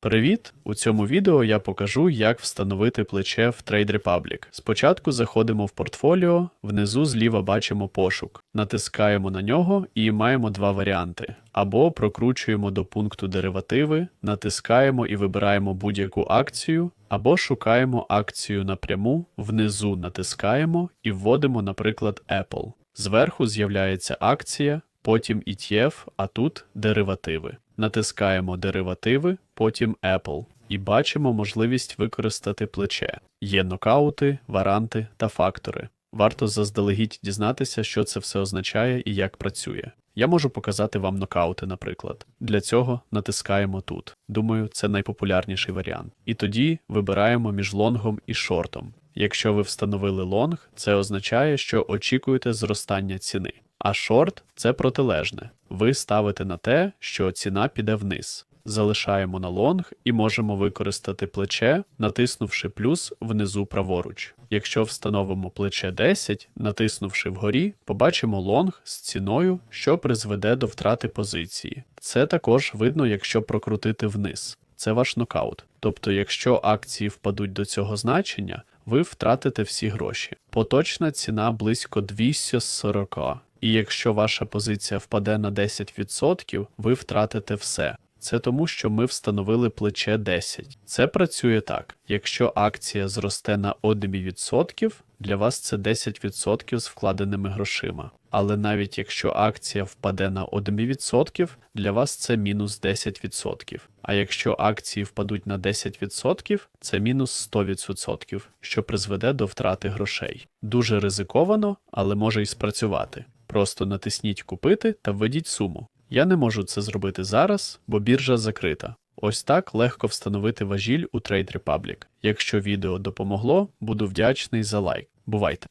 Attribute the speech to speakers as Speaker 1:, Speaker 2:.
Speaker 1: Привіт! У цьому відео я покажу, як встановити плече в Trade Republic. Спочатку заходимо в портфоліо, внизу зліва бачимо пошук, натискаємо на нього і маємо два варіанти. Або прокручуємо до пункту деривативи, натискаємо і вибираємо будь-яку акцію, або шукаємо акцію напряму, внизу натискаємо і вводимо, наприклад, Apple. Зверху з'являється акція, потім ETF, а тут деривативи. Натискаємо деривативи, потім Apple і бачимо можливість використати плече. Є нокаути, варанти та фактори. Варто заздалегідь дізнатися, що це все означає і як працює. Я можу показати вам нокаути, наприклад. Для цього натискаємо тут. Думаю, це найпопулярніший варіант. І тоді вибираємо між лонгом і шортом. Якщо ви встановили лонг, це означає, що очікуєте зростання ціни. А шорт це протилежне. Ви ставите на те, що ціна піде вниз. Залишаємо на лонг і можемо використати плече, натиснувши плюс внизу праворуч. Якщо встановимо плече 10, натиснувши вгорі, побачимо лонг з ціною, що призведе до втрати позиції. Це також видно, якщо прокрутити вниз. Це ваш нокаут. Тобто, якщо акції впадуть до цього значення, ви втратите всі гроші. Поточна ціна близько 240. І якщо ваша позиція впаде на 10%, ви втратите все. Це тому, що ми встановили плече 10. Це працює так. Якщо акція зросте на 1%, для вас це 10% з вкладеними грошима. Але навіть якщо акція впаде на 1%, для вас це мінус 10%. А якщо акції впадуть на 10%, це мінус 100%, що призведе до втрати грошей. Дуже ризиковано, але може й спрацювати. Просто натисніть купити та введіть суму. Я не можу це зробити зараз, бо біржа закрита. Ось так легко встановити важіль у Trade Republic. Якщо відео допомогло, буду вдячний за лайк. Бувайте!